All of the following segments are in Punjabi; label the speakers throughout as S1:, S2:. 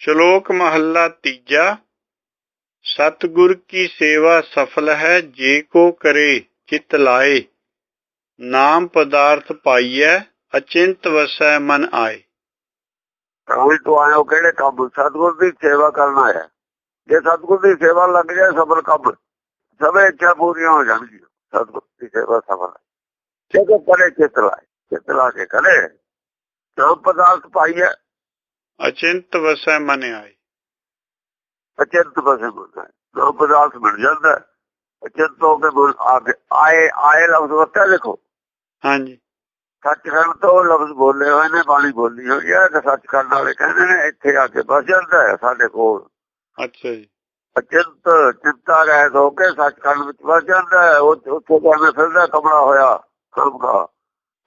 S1: ਸ਼ਲੋਕ ਮਹੱਲਾ ਤੀਜਾ, ਸਤਿਗੁਰ ਕੀ ਸੇਵਾ ਸਫਲ ਹੈ, ਜੇ ਕੋ ਕਰੇ ਚਿਤ ਲਾਏ। ਨਾਮ ਪਦਾਰਥ ਪਾਈਐ, ਅਚਿੰਤ ਵਸੈ ਮਨ ਆਏ।
S2: ਕਾਹਲੀ ਤੋਂ ਆਏ ਕਿਹੜੇ ਕੰਮ? ਸਤਿਗੁਰ ਦੀ ਸੇਵਾ ਕਰਨਾ ਹੈ ਜੇ ਸਤਿਗੁਰ ਦੀ ਸੇਵਾ ਲੱਗ ਜਾਏ ਸਫਲ ਕੰਮ, ਸਭੇ ਇੱਛਾ ਪੂਰੀਆਂ ਹੋ ਜਾਣਗੀਆਂ। ਸਤਿਗੁਰ ਦੀ ਸੇਵਾ ਸਫਲ ਹੈ। ਜੇ ਕੋ ਕਰੇ ਚਿਤ ਲਾਏ, ਚਿਤ ਲਾ ਕੇ ਕਰੇ, ਨਾਮ ਪਦਾਰਥ ਪਾਈਐ
S1: ਅਚਿੰਤ ਵਸੈ ਮਨ ਆਏ
S2: ਅਚਿੰਤ ਬਸੇ ਬੰਦਾ ਨਾਮ ਪਦਾਰਥ ਮਿਲ ਜਾਂਦਾ। ਅਚਿੰਤ ਹੋ ਕੇ ਕੇ ਆਏ ਆਏ ਲਫ਼ਜ਼ ਵਰਤਿਆ ਦੇਖੋ।
S1: ਹਾਂਜੀ।
S2: ਸੱਚਖੰਡ ਤੋਂ ਲਫ਼ਜ਼ ਬੋਲੇ ਹੋਏ ਨੇ ਬਾਣੀ ਬੋਲੀ ਹੋਈ ਹੈ ਤੇ ਸੱਚਖੰਡ ਵਾਲੇ ਕਹਿੰਦੇ ਨੇ ਇੱਥੇ ਆ ਕੇ ਬਸ ਜਾਂਦਾ ਹੈ ਸਾਡੇ ਕੋਲ।
S1: ਅੱਛਾ ਜੀ।
S2: ਅਚਿੰਤ ਚਿੰਤਾ ਰਹਿਤ ਹੋ ਕੇ ਸੱਚਖੰਡ ਵਿੱਚ ਵਸ ਜਾਂਦਾ ਹੈ। ਉੱਥੇ ਜਾਣੇ ਫਿਰਦਾ ਕਮਲਾ ਹੋਇਆ ਸਭਗਾ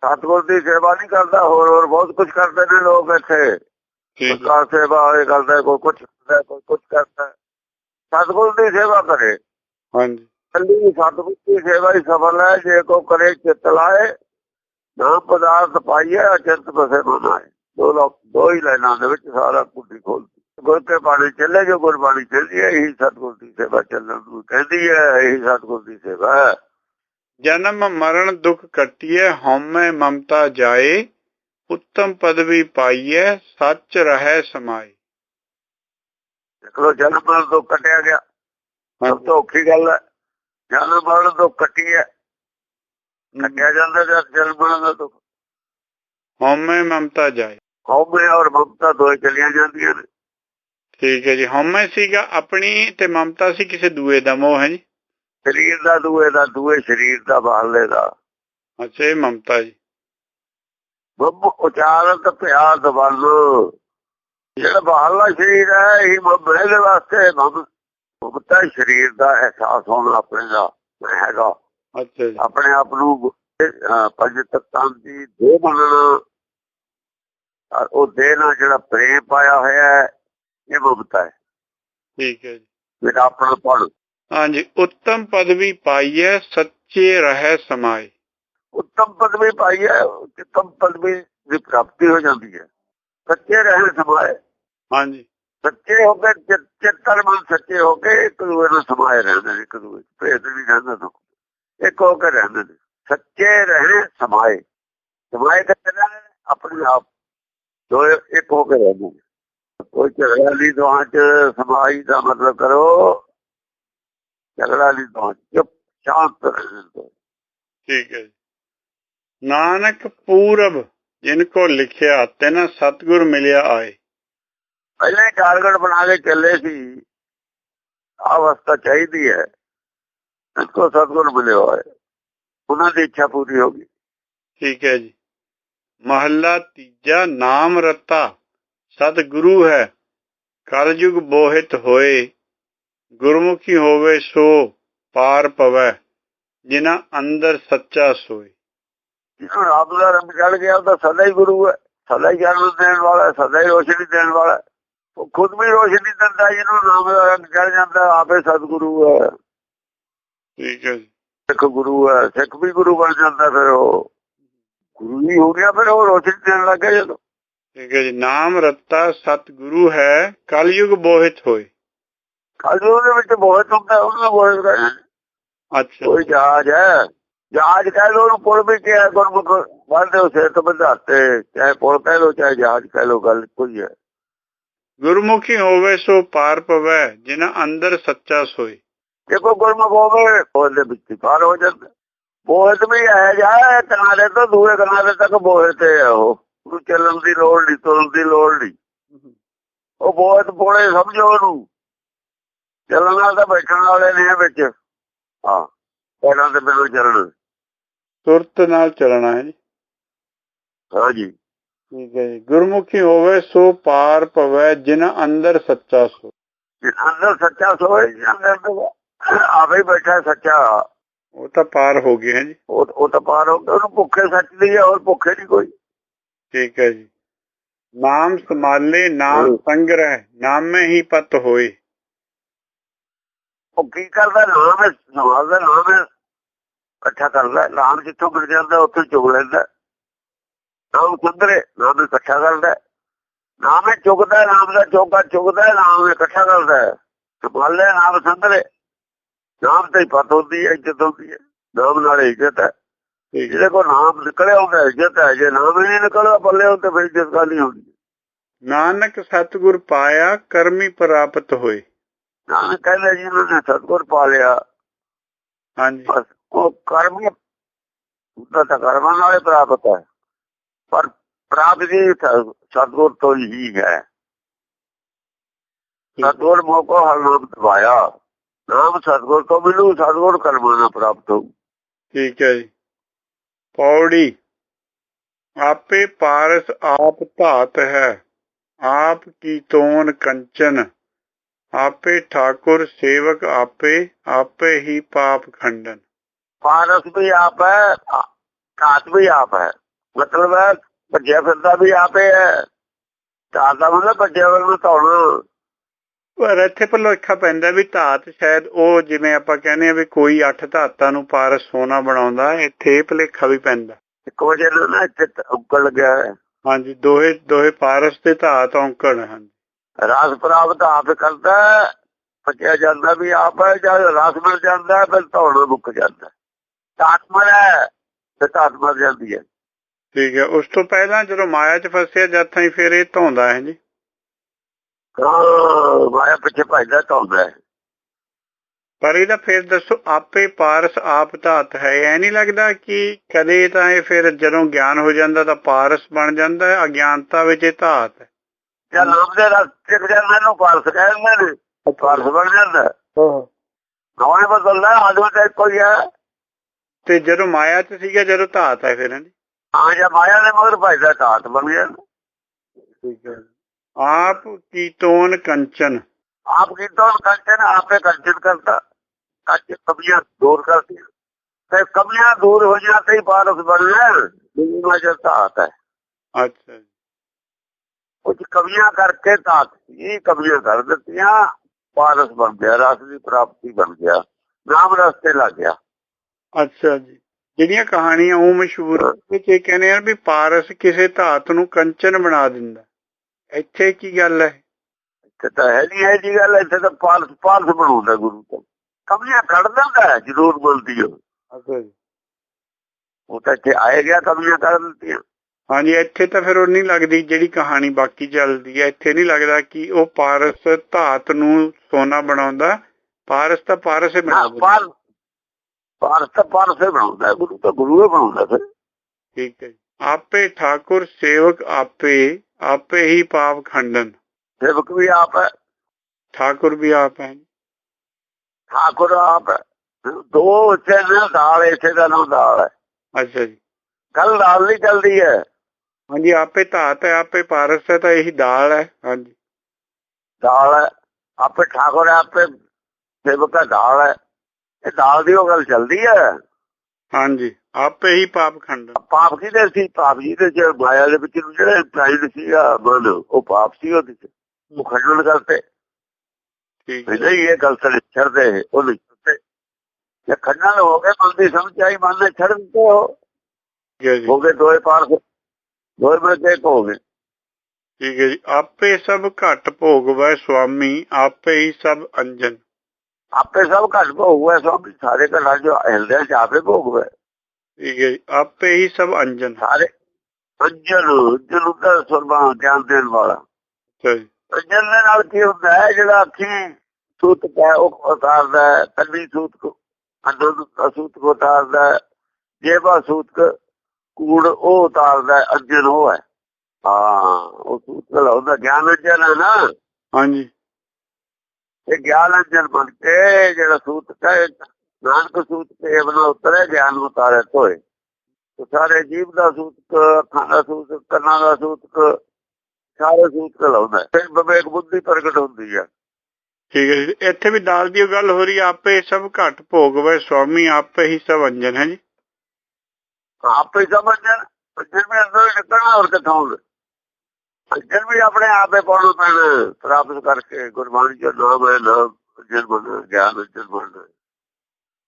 S2: ਸਤਗੁਰ ਦੀ ਸੇਵਾ ਨਹੀਂ ਕਰਦਾ ਹੋਰ ਹੋਰ ਬਹੁਤ ਕੁਝ ਕਰਦੇ ਨੇ ਲੋਕ ਇੱਥੇ। ਸਰਕਾਰ ਸੇਵਾ ਇਹ ਕਰਦਾ ਕੋਈ ਕੁਝ ਕਰਦਾ ਕੋਈ ਕੁਝ ਕਰਦਾ ਸਤਗੁਰ ਦੀ ਸੇਵਾ ਕਰੇ।
S1: ਹਾਂਜੀ।
S2: ਕੱਲੀ ਸਤਗੁਰ ਦੀ ਸੇਵਾ ਹੀ ਸਫਲ ਹੈ ਜੇ ਕੋ ਕਰੇ ਚਿਤ ਲਾਏ ਨਾਮ ਪਦਾਰਥ ਪਾਈਏ ਅਚਿੰਤ ਬਸੇ ਬਣਾਏ ਦੋ ਲੋਕ ਦੋ ਹੀ ਲਾਈਨਾਂ ਦੇ ਵਿੱਚ ਸਾਰਾ ਕੁੱਡੀ ਖੋਲਦੀ ਗੁਰ ਕੇ ਬਾਣੀ ਚੱਲੇ ਜੋ ਗੁਰਬਾਣੀ ਚੱਲਦੀ ਹੈ ਇਹੀ ਸਤਗੁਰ ਦੀ ਸੇਵਾ ਚੱਲਣ ਨੂੰ ਕਹਿੰਦੀ ਹੈ ਇਹੀ ਸਤਗੁਰ ਦੀ ਸੇਵਾ
S1: ਜਨਮ ਮਰਨ ਦੁਖ ਕੱਟਿਐ ਹਉਮੈ ਮਮਤਾ ਜਾਏ। ਉੱਤਮ ਪਦਵੀ ਪਾਈਐ ਸੱਚ ਰਹੈ ਸਮਾਏ
S2: ਦੇਖ ਜਨਮ ਮਰਨ ਤੋਂ ਕੱਟਿਆ ਗਿਆ। ਸਭ ਤੋਂ ਔਖੀ ਗੱਲ ਹੈ ਜਨਮ ਮਰਨ ਤੋਂ ਕੱਟੀ ਹੈ ਕੱਟਿਆ ਜਾਂਦਾ ਜਦ ਜਨਮ ਮਰਨ ਦਾ ਦੁੱਖ?
S1: ਹਉਮੈ ਮਮਤਾ ਜਾਏ।
S2: ਹਉਮੈ ਔਰ ਮਮਤਾ ਦੋਏ ਚਲੀਆਂ ਜਾਂਦੀਆਂ ਨੇ।
S1: ਠੀਕ ਹੈ ਜੀ ਹਉਮੈ ਸੀਗਾ ਆਪਣੀ ਤੇ ਮਮਤਾ ਸੀ ਕਿਸੇ ਦੂਏ ਦਾ ਮੋਹ ਹੈ ਜੀ।
S2: ਸਰੀਰ ਦਾ ਦੂਏ ਦਾ ਦੂਏ ਸਰੀਰ ਦਾ ਬਾਹਲੇ ਦਾ।
S1: ਅੱਛਾ ਇਹ ਮਮਤਾ ਜੀ।
S2: ਬੱਬ ਉਚਾਰਤ ਪਿਆਰ ਦਵਲ ਜਿਹੜਾ ਬਾਹਰਲਾ ਸਰੀਰ ਹੈ ਇਹ ਮਮੇ ਦੇ ਵਾਸਤੇ ਮਮ ਮਮਤਾ ਸਰੀਰ ਦਾ ਅਹਿਸਾਸ ਹੋਣਾ ਆਪਣੇ ਦਾ ਹੈਗਾ।
S1: ਅੱਛਾ ਜੀ।
S2: ਆਪਣੇ ਆਪ ਨੂੰ ਪੰਜ ਤੱਤਾਂ ਦੀ ਦੇਹ ਮੰਨਣਾ ਔਰ ਉਹ ਦੇਹ ਨਾਲ ਜਿਹੜਾ ਪ੍ਰੇਮ ਪਾਇਆ ਹੋਇਆ ਹੈ ਇਹ ਮਮਤਾ ਹੈ।
S1: ਠੀਕ ਹੈ ਜੀ।
S2: ਜਿਹੜਾ ਆਪਣਾ ਪੜ
S1: ਹਾਂਜੀ ਉੱਤਮ ਪਦਵੀ ਪਾਈਐ ਸੱਚੇ ਰਹਿ ਸਮਾਏ।
S2: ਉੱਤਮ ਪਦਵੀ ਪਾਈ ਹੈ ਉੱਤਮ ਪਦਵੀ ਦੀ ਪ੍ਰਾਪਤੀ ਹੋ ਜਾਂਦੀ ਹੈ। ਸੱਚੇ ਰਹਿਣ ਸਮਾਏ।
S1: ਹਾਂਜੀ।
S2: ਸੱਚੇ ਹੋ ਕੇ ਚਿ- ਚਿੱਤਨ ਮਨ ਸੱਚੇ ਹੋ ਕੇ ਇੱਕ ਦੂਏ ਨਾਲ ਸਮਾਏ ਰਹਿੰਦੇ ਨੇ ਇੱਕ ਦੂਏ। ਭੇਦ ਨਹੀਂ ਰਹਿੰਦਾ ਦੁੱਖ ਇੱਕ ਹੋ ਕੇ ਰਹਿੰਦੇ ਨੇ। ਸੱਚੇ ਰਹਿਣ ਸਮਾਏ। ਸਮਾਏ ਤੇ ਆਪਣੇ ਆਪ ਦੋ ਇੱਕ ਹੋ ਕੇ ਰਹਿੰਦੇ ਨੇ। ਕੋਈ ਝਗੜਾ ਨਹੀਂ ਦੋਹਾਂ ਚ ਸਮਾਈ ਦਾ ਮਤਲਬ ਕਰੋ। ਝਗੜਾ ਨਹੀਂ ਦੋਹਾਂ ਚੁੱਪ ਸ਼ਾਂਤ ਰਹਿੰਦੇ
S1: ਠੀਕ ਹੈ ਨਾਨਕ ਪੂਰਬ ਜਿਨ ਕੋ ਲਿਖਿਆ ਤੈਨ ਸਤਗੁਰ ਮਿਲਿਆ ਆਏ।
S2: ਪਹਿਲਾਂ ਟਾਰਗੇਟ ਬਣਾ ਕੇ ਚੱਲੇ ਸੀ। ਅਵਸਥਾ ਚਾਹੀਦੀ ਹੈ। ਇਸਕੋ ਸਤਗੁਰ ਮਿਲਿਆ ਹੈ। ਉਹਨਾਂ ਦੀ ਇੱਛਾ ਪੂਰੀ ਹੋ ਗਈ।
S1: ਠੀਕ ਹੈ ਜੀ। ਮਹੱਲਾ ਤੀਜਾ ਨਾਮ ਰਤਾ। ਸਤਿਗੁਰੂ ਹੈ। ਕਲਯੁਗ ਬੋਹਿਤ ਹੋਏ। ਗੁਰਮੁਖੀ ਹੋਵੇ ਸੋ ਪਾਰ ਪਵੈ। ਜਿਨਾ ਅੰਦਰ ਸੱਚਾ ਸੋਏ।
S2: ਜਿਹਨੂੰ ਰੱਬ ਦਾ ਰੰਗ ਚੜ ਗਿਆ ਉਹ ਤਾਂ ਸਦਾ ਹੀ ਗੁਰੂ ਹੈ। ਸਦਾ ਹੀ ਗਿਆਨ ਦੇਣ ਵਾਲਾ ਸਦਾ ਹੀ ਰੋਸ਼ਨੀ ਦੇਣ ਵਾਲਾ। ਉਹ ਖੁਦ ਵੀ ਰੋਸ਼ਨੀ ਦਿੰਦਾ ਜਿਹਨੂੰ ਨਾਮ ਦਾ ਰੰਗ ਚੜ ਜਾਂਦਾ ਆਪੇ ਸਤਿਗੁਰੂ ਹੈ।
S1: ਠੀਕ ਹੈ
S2: ਸਿੱਖ ਗੁਰੂ ਹੈ ਸਿੱਖ ਵੀ ਗੁਰੂ ਬਣ ਜਾਂਦਾ ਫਿਰ ਉਹ। ਗੁਰੂ ਹੀ ਹੋ ਗਿਆ ਫਿਰ ਉਹ ਰੋਸ਼ਨੀ ਦੇਣ ਲੱਗ ਗਿਆ ਜਦੋਂ।
S1: ਠੀਕ ਹੈ ਜੀ। ਨਾਮ ਰਤਾ ਸਤਿਗੁਰੂ ਹੈ ਕਲਯੁਗ ਬੋਹਿਤ ਹੋਏ।
S2: ਖਾਲੀ ਉਹਦੇ ਵਿੱਚ ਬਹੁਤ ਹੁੰਦਾ ਉਹਨਾਂ ਬੋਲ ਰਹੇ
S1: ਅੱਛਾ।
S2: ਕੋਈ ਜਹਾਜ ਹੈ। ਜਹਾਜ ਕਹਿ ਲੋ ਉਹਨੂੰ ਪੁਲ ਵੀ ਕਿਹਾ ਗੁਰਮੁਖ ਬੰਦੇ ਉਹ ਸਿਰ ਤੋਂ ਵਧਾਤੇ ਚਾਹੇ ਪੁਲ ਕਹਿ ਲੋ ਚਾਹੇ ਜਹਾਜ ਕਹਿ ਲੋ ਗੱਲ ਕੋਈ ਹੈ
S1: ਗੁਰਮੁਖੀ ਹੋਵੇ ਸੋ ਪਾਰ ਪਵੈ ਜਿਨਾ ਅੰਦਰ ਸੱਚਾ
S2: ਜੇ ਕੋਈ ਗੁਰਮੁਖ ਹੋਵੇ ਪੁਲ ਦੇ ਵਿੱਚ ਪਾਰ ਹੋ ਜਾਂਦਾ। ਬੋਹਤ ਵੀ ਹੈ ਜਾ ਕਿਨਾਰੇ ਤੋਂ ਦੂਏ ਕਿਨਾਰੇ ਤੱਕ ਬੋਹੇ ਤੇ ਹੈ ਉਹ। ਚੱਲਣ ਦੀ ਲੋੜ ਨਹੀਂ ਤੁਰਨ ਦੀ ਲੋੜ ਨਹੀਂ। ਉਹ ਬਹੁਤ ਪੋਲੇ ਸਮਝੋ ਉਹਨੂੰ। ਚੱਲਣ ਤਾਂ ਬੈਠਣ ਵਾਲੇ ਨੇ ਵਿੱਚ। ਹਾਂ ਪਹਿਲਾਂ ਤੇ ਬਿਲਕੁਲ ਚੱਲਣ।
S1: ਸੁਰਤ ਨਾਲ ਚੱਲਣਾ ਹੈ ਜੀ।
S2: ਹਾਂਜੀ
S1: ਠੀਕ ਹੈ ਜੀ। ਗੁਰਮੁਖੀ ਹੋਵੇ ਸੋ ਪਾਰ ਪਵੈ ਜਿਨ ਅੰਦਰ ਸੱਚਾ ਸੋ।
S2: ਜੇ ਅੰਦਰ ਸੱਚਾ ਸੋਏ ਜੀ ਅੰਦਰ ਹੀ ਬੈਠਾ ਸੱਚਾ।
S1: ਉਹ ਤਾਂ ਪਾਰ ਹੋ ਹੈ ਜੀ।
S2: ਉਹ ਤਾਂ ਪਾਰ ਹੋ ਗਿਆ ਉਹਨੂੰ ਭੁੱਖੇ ਸੱਚ ਦੀ ਹੈ ਹੋਰ ਭੁੱਖੇ ਨਹੀਂ ਕੋਈ।
S1: ਠੀਕ ਹੈ ਜੀ। ਨਾਮ ਸੰਭਾਲੇ ਨਾਮ। ਸੰਗ੍ਰਹਿ ਨਾਮੇ ਹੀ ਪਤ ਹੋਏ।
S2: ਉਹ ਕੀ ਕਰਦਾ ਨਾਮ ਹੈ? ਦਾ ਨਾਮ ਹੈ। ਇਕੱਠਾ ਕਰਦਾ ਨਾਮ ਜਿੱਥੋਂ ਮਿਲ ਜਾਂਦਾ ਉੱਥੋਂ ਚੁਗ ਲੈਂਦਾ। ਨਾਮ ਸੰਦਰੇ ਨਾਮ ਇਕੱਠਾ ਕਰਦਾ। ਨਾਮ ਹੈ ਚੁਗਦਾ ਨਾਮ ਦਾ ਚੋਗਾ ਚੁਗਦਾ ਨਾਮ ਇਕੱਠਾ ਕਰਦਾ। ਸੰਭਾਲੇ ਨਾਮ ਸੰਭਲੇ ਨਾਮ ਤੇ ਪਤ ਹੁੰਦੀ ਹੈ ਇੱਜ਼ਤ ਹੁੰਦੀ ਹੈ। ਨਾਮ ਨਾਲ ਇੱਜ਼ਤ ਹੈ। ਜਿਹਦੇ ਕੋਲ ਨਾਮ ਨਿਕਲਿਆ ਹੁੰਦਾ ਇੱਜ਼ਤ ਹੈ। ਜੇ ਨਾਮ ਹੀ ਨਹੀਂ ਨਿਕਲਿਆ ਬੱਲੇ ਹੁੰਦੇ ਫਿਰ ਇੱਜ਼ਤ ਕਾਹਦੀ ਹੁੰਦੀ
S1: ਨਾਨਕ ਸਤਿਗੁਰ ਪਾਇਆ ਕਰਮੀ ਪ੍ਰਾਪਤ ਹੋਏ।
S2: ਨਾਨਕ ਕਹਿੰਦੇ ਜੀ ਉਹਨਾਂ ਸਤਗੁਰ ਪਾ ਲਿਆ।
S1: ਹਾਂਜੀ।
S2: ਬਸ ਉਹ ਕਰਮ ਉਹਦਾ ਤਾਂ ਕਰਮਾਂ ਨਾਲੇ ਪ੍ਰਾਪਤ ਹੈ। ਪਰ ਪ੍ਰਾਪਤੀ ਸਤਿਗੁਰ ਤੋਂ ਹੀ ਹੈ। ਸਤਿਗੁਰ ਮੋਕੋ ਹਰ ਨਾਮ ਦਵਾਇਆ ਨਾਮ ਸਤਿਗੁਰ ਤੋਂ ਮਿਲੂ ਸਤਿਗੁਰ ਕਰਮਾਂ ਨਾਲ ਪ੍ਰਾਪਤ ਹੋ
S1: ਠੀਕ ਹੈ ਜੀ। ਪੌੜੀ। ਆਪੇ ਪਾਰਸ ਆਪ ਧਾਤ ਹੈ। ਆਪ ਕੀ ਤੋਨ ਕੰਚਨ। ਆਪੇ ਠਾਕੁਰ ਸੇਵਕ ਆਪੇ ਆਪੇ ਹੀ ਪਾਪ ਖੰਡਨ।
S2: ਪਾਰਸ ਵੀ ਆਪ ਹੈ ਕਾਤ ਵੀ ਆਪ ਹੈ। ਮਤਲਬ ਹੈ ਭੱਜਿਆ ਫਿਰਦਾ ਵੀ ਆਪੇ ਹੈ। ਤਾਂ ਦਾ ਮਤਲਬ ਭੱਜਿਆ ਨੂੰ ਧੌਣਾ।
S1: ਪਰ ਇੱਥੇ ਭੁਲੇਖਾ ਪੈਂਦਾ ਵੀ ਧਾਤ ਸ਼ਾਇਦ ਉਹ ਜਿਵੇਂ ਆਪਾਂ ਕਹਿੰਦੇ ਆ ਵੀ ਕੋਈ ਅੱਠ ਧਾਤਾਂ ਨੂੰ ਪਾਰਸ ਸੋਨਾ ਬਣਾਉਂਦਾ ਇੱਥੇ ਭੁਲੇਖਾ ਵੀ ਪੈਂਦਾ।
S2: ਇੱਕ ਵਜੇ ਨੂੰ ਇੱਥੇ ਉੱਕਲ ਲੱਗਿਆ ਹੈ।
S1: ਹਾਂਜੀ ਦੋਹੇ ਦੋਹੇ ਪਾਰਸ ਤੇ ਧਾਤ ਔਂਕੜ ਹਨ
S2: ਰਾਸ ਪ੍ਰਾਪਤ ਆਪ ਕਰਦਾ ਭੱਜਿਆ ਜਾਂਦਾ ਵੀ ਆਪ ਹੈ ਜਦ ਰਾਸ ਮਿਲ ਜਾਂਦਾ ਫਿਰ ਧੌਣਾ ਮੁੱਕ ਜਾਂਦਾ। ਧਾਤ ਮਰ ਹੈ ਤੇ ਧਾਤ ਮਰ ਜਾਂਦੀ ਹੈ।
S1: ਠੀਕ ਹੈ। ਉਸ ਤੋਂ ਪਹਿਲਾਂ ਜਦੋਂ ਮਾਇਆ 'ਚ ਫਸਿਆ ਜਦ ਤਾਈਂ ਫਿਰ ਇਹ ਧੌਂਦਾ ਹੈ ਜੀ?
S2: ਹਾਂ ਮਾਇਆ ਪਿੱਛੇ ਭਜਦਾ ਧੌਂਦਾ ਹੈ।
S1: ਪਰ ਇਹਦਾ ਫਿਰ ਦੱਸੋ ਆਪੇ ਪਾਰਸ ਆਪ ਧਾਤ ਹੈ। ਐ ਨਹੀਂ ਲੱਗਦਾ ਕਿ ਕਦੇ ਤਾਂ ਇਹ ਫਿਰ ਜਦੋਂ ਗਿਆਨ ਹੋ ਜਾਂਦਾ ਤਾਂ ਪਾਰਸ ਬਣ ਜਾਂਦਾ ਹੈ ਅਗਿਆਨਤਾ ਵਿੱਚ ਇਹ ਧਾਤ ਹੈ।
S2: ਜਦ ਨਾਮ ਦੇ ਰਸਤੇ ਤੇ ਜਾਂਦਾ ਨੂੰ ਪਾਰਸ ਕਹਿੰਦੇ ਨੇ। ਪਾਰਸ ਬਣ ਜਾਂਦਾ। ਨਵਾਂ ਬਦਲਦਾ ਆਦਮੀ ਤਾਂ ਇੱਕੋ ਹੀ ਹੈ।
S1: ਤੇ ਜਦੋਂ ਮਾਇਆ 'ਚ ਸੀਗਾ ਜਦੋਂ ਧਾਤ ਹੈ ਫਿਰ ਹਾਂਜੀ?
S2: ਹਾਂ ਜੇ ਮਾਇਆ ਦੇ ਮਗਰ ਭਜਦਾ ਧਾਤ ਬਣ ਗਿਆ।
S1: ਠੀਕ ਹੈ। ਆਪ ਕੀ ਤੋਨ ਕੰਚਨ।
S2: ਆਪ ਕੀ ਤੋਂ ਕੰਚਨ ਆਪੇ ਕੰਚਨ ਕਰਤਾ। ਕੰਚ ਕਮੀਆਂ ਦੂਰ ਕਰਦੀ ਤੇ ਕਮੀਆਂ ਦੂਰ ਹੋ ਜਾਣ ਤੇ ਹੀ ਪਾਰਸ ਬਣਨਾ ਦੁਨੀਆ ਚ ਧਾਤ ਹੈ।
S1: ਅੱਛਾ ਜੀ।
S2: ਕੁਝ ਕਮੀਆਂ ਕਰਕੇ ਧਾਤ ਇਹ ਕਮੀਆਂ ਕਰ ਦਿੱਤੀਆਂ। ਪਾਰਸ ਬਣ ਗਿਆ ਰਸ ਦੀ ਪ੍ਰਾਪਤੀ ਬਣ ਗਿਆ। ਨਾਮ ਰਸਤੇ ਲੱਗ ਗਿਆ।
S1: ਅੱਛਾ ਜੀ। ਜਿਹੜੀਆਂ ਕਹਾਣੀਆਂ ਉਹ ਮਸ਼ਹੂਰ ਵਿੱਚ ਇਹ ਕਹਿੰਦੇ ਆ ਵੀ ਪਾਰਸ ਕਿਸੇ ਧਾਤ ਨੂੰ ਕੰਚਨ ਬਣਾ ਦਿੰਦਾ। ਇੱਥੇ ਕੀ ਗੱਲ ਹੈ?
S2: ਇੱਥੇ ਤਾਂ ਹੈ ਨਹੀਂ ਹੈ ਜੀ ਗੱਲ ਇੱਥੇ ਤਾਂ ਪਾਰਸ ਪਾਰਸ ਬਣਾਉਂਦਾ ਗੁਰੂ ਤੋਂ। ਕਮੀਆਂ ਕੱਢ ਦਿੰਦਾ ਹੈ, ਜ਼ਰੂਰ ਬੋਲਦੀ ਹੋ
S1: ਅੱਛਾ ਜੀ।
S2: ਉਹ ਤਾਂ ਇੱਥੇ ਆਏ ਗਿਆ ਕਮੀਆਂ ਕਰ ਦਿੱਤੀਆਂ
S1: ਹਾਂਜੀ ਇੱਥੇ ਤਾਂ ਫਿਰ ਉਹ ਨਹੀਂ ਲੱਗਦੀ ਜਿਹੜੀ ਕਹਾਣੀ ਬਾਕੀ ਚੱਲਦੀ ਹੈ। ਇੱਥੇ ਨਹੀਂ ਲੱਗਦਾ ਕਿ ਉਹ ਪਾਰਸ ਧਾਤ ਨੂੰ ਸੋਨਾ ਬਣਾਉਂਦਾ। ਪਾਰਸ ਤਾਂ ਪਾਰਸ ਹੀ ਬਣਾ
S2: ਹਾਂ,
S1: ਦਿੰਦਾ।
S2: ਪਾਰ ਪਾਰਸ ਤਾਂ ਪਾਰਸ ਬਣਾਉਂਦਾ ਹੈ, ਗੁਰੂ ਤਾਂ ਗੁਰੂ ਹੀ ਬਣਾਉਂਦਾ ਫਿਰ।
S1: ਠੀਕ ਹੈ ਆਪੇ ਠਾਕੁਰ ਸੇਵਕ ਆਪੇ ਆਪੇ ਹੀ ਪਾਪ ਖੰਡਨ।
S2: ਸੇਵਕ ਵੀ ਆਪ ਹੈ।
S1: ਠਾਕੁਰ ਵੀ ਆਪ ਹੈ
S2: ਠਾਕੁਰ ਆਪ ਹੈ। ਦੋ ਇੱਥੇ ਨੇ ਦਾਲ ਇੱਥੇ ਦਾ ਨਾਮ ਦਾਲ ਹੈ।
S1: ਅੱਛਾ ਜੀ।
S2: ਕੱਲ ਦਾਲ ਨਹੀਂ ਚੱਲਦੀ ਹੈ।
S1: ਹਾਂਜੀ ਆਪੇ ਧਾਤ ਹੈ ਆਪੇ ਪਾਰਸ ਹੈ ਤਾਂ ਇਹੀ ਦਾਲ ਹੈ। ਹਾਂਜੀ।
S2: ਦਾਲ ਹੈ। ਆਪੇ ਠਾਕੁਰ ਆਪੇ ਸੇਵਕ ਹੈ ਦਾਲ ਹੈ। ਇਹ ਦਾਲ ਦੀ ਉਹ ਗੱਲ ਚੱਲਦੀ ਹੈ
S1: ਹਾਂਜੀ ਆਪੇ ਹੀ ਪਾਪ ਖੰਡਨ
S2: ਪਾਪ ਕਿਹਦੇ ਸੀ? ਪਾਪ ਜੀ ਦੇ ਜੇ ਮਾਇਆ ਦੇ ਵਿੱਚ ਜਿਹੜਾ ਪ੍ਰਾਈਡ ਸੀਗਾ ਮਨ ਉਹ ਪਾਪ ਸੀ ਉਹਦੇ ਚ ਉਹ ਖੰਡਨ ਕਰਤੇ
S1: ਠੀਕ। ਹੈ
S2: ਇਹ ਗੱਲ ਤੇ ਛੱਡਦੇ ਉਹ ਛੱਡਦੇ। ਜੇ ਖੰਡਨ ਹੋ ਗਏ ਮਨ ਦੀ ਸਮਝ ਆਈ ਮਨ ਨੇ ਛੱਡ ਦਿੱਤੇ ਹੋ
S1: ਹੈ ਜੀ।
S2: ਹੋ ਗਏ ਦੋਏ ਪਾਰ ਦੋਏ ਕੇ ਇੱਕ ਹੋ ਗਏ।
S1: ਠੀਕ ਹੈ ਜੀ। ਆਪੇ ਸਭ ਘਟ ਭੋਗਵੈ ਸੁਆਮੀ ਆਪੇ ਹੀ ਸਭ ਅੰਜਨ।
S2: ਆਪੇ ਸਭ ਘਟ ਭੋਗ ਹੋਇਆ ਸਭ ਸਾਰੇ ਘਰਾਂ ਜੋ ਹਿਲਦੇ ਚ ਆਪੇ ਭੋਗ ਹੋਇਆ।
S1: ਠੀਕ ਹੈ ਆਪੇ ਹੀ ਸਭ ਅੰਜਨ।
S2: ਸਾਰੇ ਅੰਜਨ ਅੰਜਨ ਦਾ ਸੁਰਮਾ ਗਿਆਨ ਦੇਣ ਵਾਲਾ। ਅੰਜਨ ਦੇ ਨਾਲ ਕੀ ਹੁੰਦਾ ਹੈ ਜਿਹੜਾ ਅੱਖੀ ਸੂਤ ਹੈ ਉਹ ਉਤਾਰਦਾ ਹੈ ਕੰਨੀ ਸੂਤ ਕੋ ਅੰਦਰ ਸੂਤ ਕੋ ਉਤਾਰਦਾ ਹੈ ਜੇਬਾ ਸੂਤ ਕ ਕੂੜ ਉਹ ਉਤਾਰਦਾ ਹੈ ਅੰਜਨ ਉਹ ਹੈ। ਹਾਂ ਉਹ ਸੂਤ ਦਾ ਹੁੰਦਾ ਗਿਆਨ ਅੰਜਨ ਹੈ ਨਾ।
S1: ਹਾਂਜੀ।
S2: ਇਹ ਗਿਆਨ ਅੰਜਨ ਬਣ ਕੇ ਜਿਹੜਾ ਸੂਤ ਹੈ ਨਾਨਕ ਸੂਤ ਤੇ ਬਣਾ ਉਤਰੇ ਗਿਆਨ ਉਤਾਰੇ ਧੋਏ। ਤੇ ਸਾਰੇ ਜੀਵ ਦਾ ਸੂਤਕ ਅੱਖਾਂ ਦਾ ਸੂਤਕ ਕੰਨਾਂ ਦਾ ਸੂਤਕ ਸਾਰੇ ਸੂਤਕ ਲਾਉਂਦਾ। ਫਿਰ ਵਿਵੇਕ ਬੁੱਧੀ ਪ੍ਰਗਟ ਹੁੰਦੀ ਹੈ।
S1: ਠੀਕ ਹੈ ਜੀ। ਇੱਥੇ ਵੀ ਦਾਲ ਦੀ ਗੱਲ ਹੋ ਰਹੀ ਆਪੇ ਸਭ ਘਟ ਭੋਗਵੈ ਸੁਆਮੀ ਆਪੇ ਹੀ ਸਭ ਅੰਜਨ ਹੈ ਜੀ?
S2: ਆਪੇ ਸਮਝਣ ਅੰਜਨ। ਵੀ ਅੰਦਰ ਨਿਕਲਣਾ ਹੋਰ ਕਿੱਥੋਂ ਆਉਂਦਾ? ਅੰਜਨ ਵੀ ਆਪਣੇ ਆਪੇ ਪਾਉਣਾ ਪੈਣਾ ਪ੍ਰਾਪਤ ਕਰਕੇ ਗੁਰਬਾਣੀ ਦਾ ਨਾਮ ਹੈ ਨਾਮ ਅੰਜਨ ਬਣ ਗਿਆਨ ਅੰਜਨ ਬਣ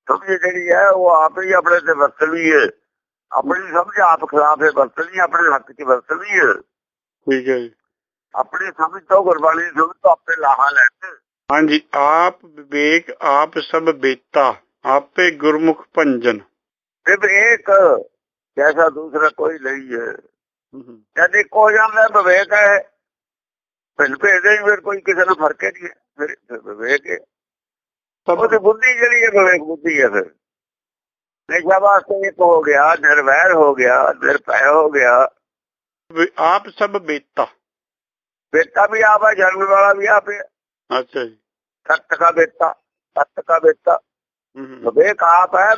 S2: ਸਮਝ ਜਿਹੜੀ ਹੈ ਉਹ ਆਪ ਹੀ ਆਪਣੇ ਤੇ ਵਰਤਣੀ ਹੈ ਆਪਣੀ ਸਮਝ ਆਪ ਖਿਲਾਫ ਹੈ ਵਰਤਣੀ ਆਪਣੇ ਹੱਕ 'ਚ ਵਰਤਣੀ ਹੈ
S1: ਠੀਕ ਹੈ ਜੀ
S2: ਆਪਣੀ ਸਮਝ ਤੋਂ ਗੁਰਬਾਣੀ ਦੀ ਸਮਝ ਤੋਂ ਆਪੇ ਲਾਹਾ ਲੈਣ
S1: ਹਾਂਜੀ ਆਪ ਵਿਵੇਕ ਆਪ ਸਭ ਬੇਤਾ ਆਪੇ ਗੁਰਮੁਖ ਭੰਜਨ
S2: ਸਿਰਫ ਇੱਕ ਜੈਸਾ ਦੂਸਰਾ ਕੋਈ ਨਹੀਂ ਹੈ ਜਦ ਇੱਕ ਹੋ ਜਾਂਦਾ ਵਿਵੇਕ ਹੈ। ਫਿਰ ਭੇਜਦੇ ਫਿਰ ਕੋਈ ਕਿਸੇ ਨਾਲ ਫ਼ਰਕ ਹੀ ਨਹੀਂ ਹੈ? ਫਿਰ ਵਿਵੇਕ ਹੈ।
S1: ਸਭ
S2: ਉਹਦੀ ਬੁੱਧੀ ਜਿਹੜੀ ਹੈ ਵਿਵੇਕ ਬੁੱਧੀ ਹੈ ਫਿਰ। ਨਿਸ਼ਾ ਵਾਸਤੇ ਇੱਕ ਹੋ ਗਿਆ ਨਿਰਵੈਰ ਹੋ ਗਿਆ ਨਿਰਭੈ ਹੋ ਗਿਆ।
S1: ਆਪ ਸਭ ਬੇਤਾ।
S2: ਬੇਟਾ ਵੀ ਆਪ ਹੈ ਜਨਮ ਵਾਲਾ ਵੀ ਆਪ ਹੈ।
S1: ਅੱਛਾ ਜੀ।
S2: ਸੱਤ ਦਾ ਬੇਟਾ ਸੱਤ ਦਾ
S1: ਹਮ।
S2: ਵਿਵੇਕ ਆਪ ਹੈ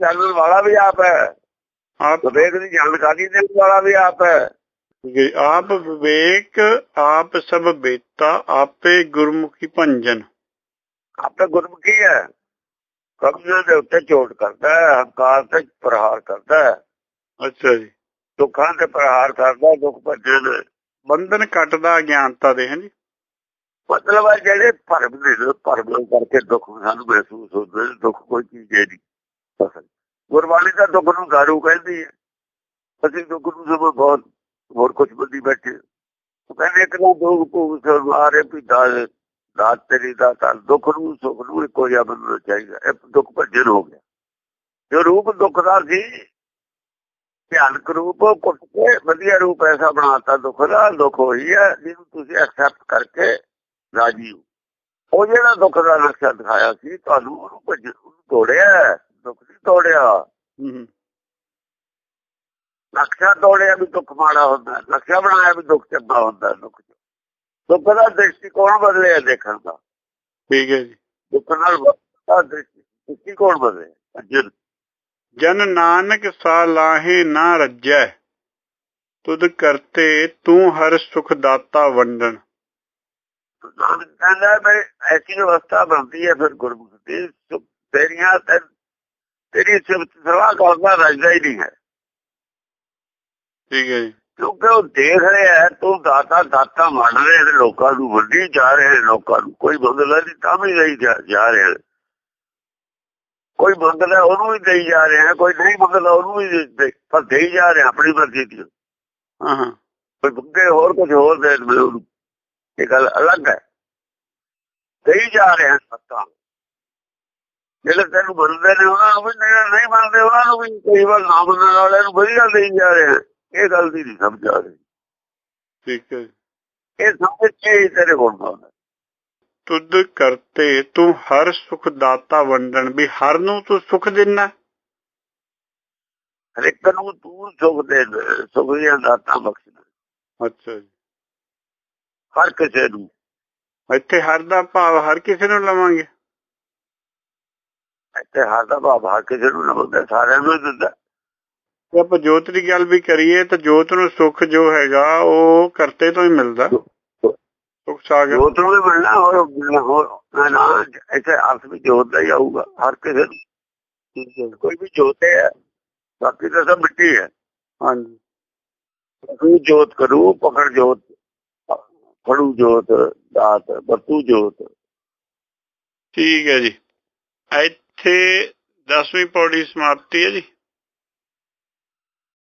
S2: ਜਾਣਨ ਵਾਲਾ ਵੀ ਆਪ ਹੈ।
S1: ਆਪ
S2: ਵਿਵੇਕ ਦੀ ਜਾਣਕਾਰੀ ਦੇਣ ਵਾਲਾ ਵੀ ਆਪ ਹੈ।
S1: ਜੀ, ਆਪ ਵਿਵੇਕ ਆਪ ਸਭ ਬੇਤਾ ਆਪੇ ਗੁਰਮੁਖੀ ਭੰਜਨ।
S2: ਆਪੇ ਗੁਰਮੁਖੀ ਹੈ। ਕਬਜ਼ੇ ਦੇ ਉੱਤੇ ਚੋਟ ਕਰਦਾ ਹੈ ਹੰਕਾਰ ਤੇ ਪ੍ਰਹਾਰ ਕਰਦਾ ਹੈ।
S1: ਅੱਛਾ ਜੀ।
S2: ਦੁੱਖਾਂ ਤੇ ਪ੍ਰਹਾਰ ਕਰਦਾ ਦੁੱਖ ਭੱਜਣ
S1: ਬੰਧਨ ਕੱਟਦਾ ਅਗਿਆਨਤਾ ਦੇ ਹਾਂਜੀ
S2: ਮਤਲਬ ਹੈ ਜਿਹੜੇ ਭਰਮ ਦੇ ਭਰਮ ਕਰਕੇ ਦੁੱਖ ਸਾਨੂੰ ਮਹਿਸੂਸ ਹੁੰਦੇ ਦੁੱਖ ਕੋਈ ਚੀਜ਼ ਨਹੀਂ। ਅਸਲ ਗੁਰਬਾਣੀ ਦਾ ਦੁੱਖ ਨੂੰ ਦਾਰੂ ਕਹਿੰਦੀ ਹੈ। ਅਸੀਂ ਦੁੱਖ ਨੂੰ ਸਭ ਬਹੁਤ ਹੋਰ ਕੁਝ ਬੰਦੀ ਬੈਠੇ ਕਹਿੰਦੇ ਇੱਕ ਨੂੰ ਦੁੱਖ ਭੂਖ ਸਰਵਾਰੇ ਪਿਤਾ ਦਾਤ ਤੇਰੀ ਦਾ ਤਾਂ ਦੁੱਖ ਨੂੰ, ਸੁੱਖ ਨੂੰ ਇੱਕੋ ਜਿਹਾ ਮੰਨਣਾ ਚਾਹੀਦਾ। ਇਹ ਦੁੱਖ ਭੱਜਣ ਹੋ ਗਿਆ। ਜੋ ਰੂਪ ਦੁੱਖ ਦਾ ਸੀ, ਭਿਆਨਕ ਰੂਪ ਕੁੱਟ ਕੇ ਵਧੀਆ ਰੂਪ ਐਸਾ ਬਣਾਤਾ ਦੁੱਖ ਦਾ, ਦੁੱਖ ਹੋਈ ਹੈ, ਜਿਹਨੂੰ ਤੁਸੀਂ ਐਕਸੈਪਟ ਕਰਕੇ ਰਾਜੀ ਹੋ। ਉਹ ਜਿਹੜਾ ਦੁੱਖ ਦਾ ਨਕਸ਼ਾ ਦਿਖਾਇਆ ਸੀ, ਤੁਹਾਨੂੰ ਉਹਨੂੰ ਭੱਜ ਤੋੜਿਆ। ਦੁੱਖ ਨਹੀਂ ਤੋੜਿਆ। ਨਕਸ਼ਾ ਤੋੜਿਆ ਵੀ ਦੁੱਖ ਮਾੜਾ ਹੁੰਦਾ। ਨਕਸ਼ਾ ਬਣਾਇਆ ਵੀ ਦੁੱਖ ਚੰਗਾ ਹੁੰਦਾ ਦੁੱਖ ਦੁੱਖ ਦਾ ਦ੍ਰਿਸ਼ਟੀਕੋਣ ਬਦਲਿਆ ਦੇਖਣ ਦਾ।
S1: ਠੀਕ ਹੈ ਜੀ।
S2: ਦੁੱਖ ਨਾਲ ਦ੍ਰਿਸ਼ਟੀਕੋਣ ਬਦਲਿਆ। ਜਦ
S1: ਜਨ ਨਾਨਕ ਸਾ ਲਾਹੇ ਨਾ ਰੱਜੈ ਤੁਧ ਕਰਤੇ ਤੂੰ ਹਰ ਸੁਖ ਦਾਤਾ ਵੰਡਨ
S2: ਨਾਨਕ ਕਹਿੰਦਾ ਵੀ ਐਸੀ ਅਵਸਥਾ ਬਣਦੀ ਹੈ ਫਿਰ ਗੁਰਮੁਖ ਦੀ ਤੇਰੀਆਂ ਤੇ ਤੇਰੀ ਸਿਫਤ ਸਲਾਹ ਕਰਦਾ ਰਜਦਾ ਹੀ ਨਹੀਂ ਹੈ
S1: ਠੀਕ ਹੈ ਜੀ
S2: ਕਿਉਂਕਿ ਉਹ ਦੇਖ ਰਿਹਾ ਹੈ ਤੂੰ ਦਾਤਾ ਦਾਤਾ ਮੰਨ ਰਹੇ ਨੇ ਲੋਕਾਂ ਨੂੰ ਵੱਡੀ ਜਾ ਰਹੇ ਨੇ ਲੋਕਾਂ ਨੂੰ ਕੋਈ ਮੰਗਦਾ ਨਹੀਂ ਤਾਂ ਵੀ ਨਹੀਂ ਜਾ ਜਾ ਰਿਹਾ ਕੋਈ ਮੰਗਦਾ ਉਹਨੂੰ ਵੀ ਦੇਈ ਜਾ ਰਿਹਾ ਕੋਈ ਨਹੀਂ ਮੰਗਦਾ ਉਹਨੂੰ ਵੀ ਦੇ ਪਰ ਦੇਈ ਜਾ ਰਿਹਾ ਆਪਣੀ ਮਰਜ਼ੀ ਦੀ
S1: ਹਾਂ ਹਾਂ
S2: ਕੋਈ ਮੰਗੇ ਹੋਰ ਕੁਝ ਹੋਰ ਦੇ ਦੇ ਉਹਨੂੰ ਇਹ ਗੱਲ ਅਲੱਗ ਹੈ ਦੇਈ ਜਾ ਰਹੇ ਹਨ ਸੱਤਾ ਜਿਹੜੇ ਤੈਨੂੰ ਮੰਨਦੇ ਨੇ ਉਹਨਾਂ ਨੂੰ ਵੀ ਨਹੀਂ ਨਹੀਂ ਮੰਨਦੇ ਉਹਨਾਂ ਨੂੰ ਵੀ ਕਈ ਵਾਰ ਨਾ ਮੰਨਣ ਵਾਲਿਆਂ ਨੂੰ ਵਧੀਆ ਦੇਈ ਜਾ ਰਹੇ ਇਹ ਗੱਲ ਦੀ ਨਹੀਂ ਸਮਝ ਆ ਰਹੀ।
S1: ਠੀਕ ਹੈ।
S2: ਇਹ ਸਮਝ ਕੇ ਤੇਰੇ ਕੋਲ ਆਉਂਦਾ
S1: ਤੁਧ ਕਰਤੇ ਤੂੰ ਹਰ ਸੁਖ ਦਾਤਾ ਵੰਡਣ ਵੀ ਹਰ ਨੂੰ ਤੂੰ ਸੁਖ ਦਿੰਨਾ।
S2: ਹਰ ਇੱਕ ਨੂੰ ਤੂੰ ਸੁਖ ਦੇ ਸੁਖ ਦੀਆਂ ਦਾਤਾਂ ਬਖਸ਼ਣਾ।
S1: ਅੱਛਾ ਜੀ।
S2: ਹਰ ਕਿਸੇ ਨੂੰ।
S1: ਇੱਥੇ ਹਰ ਦਾ ਭਾਵ ਹਰ ਕਿਸੇ ਨੂੰ ਲਵਾਂਗੇ।
S2: ਇੱਥੇ ਹਰ ਦਾ ਭਾਵ ਹਰ ਕਿਸੇ ਨੂੰ ਨਾ ਹੁੰਦਾ ਸਾਰਿਆਂ ਨੂੰ ਦਿੰਦਾ।
S1: ਜੇ ਆਪਾਂ ਜੋਤ ਦੀ ਗੱਲ ਵੀ ਕਰੀਏ ਤਾਂ ਜੋਤ ਨੂੰ ਸੁਖ ਜੋ ਹੈਗਾ ਉਹ ਕਰਤੇ ਤੋਂ ਹੀ ਮਿਲਦਾ। ਸੁਖ ਸਾਗਰ।
S2: ਜੋਤ ਨੂੰ ਵੀ ਮਿਲਣਾ ਹੋਰ ਹੋਰ ਨਾ ਨਾ ਇੱਥੇ ਅਰਥ ਵੀ ਜੋਤ ਦਾ ਹੀ ਆਊਗਾ ਹਰ ਕਿਸੇ ਨੂੰ। ਕੋਈ ਵੀ ਜੋਤ ਹੈ ਬਾਕੀ ਤਾਂ ਸਭ ਮਿੱਟੀ ਹੈ।
S1: ਹਾਂਜੀ।
S2: ਕੋਈ ਜੋਤ ਕਰੂ ਪਕੜ ਜੋਤ ਫੜੂ ਜੋਤ ਦਾਤ ਵਰਤੂ ਜੋਤ।
S1: ਠੀਕ ਹੈ ਜੀ। ਇੱਥੇ 10ਵੀਂ ਪੌੜੀ ਸਮਾਪਤੀ ਹੈ ਜੀ।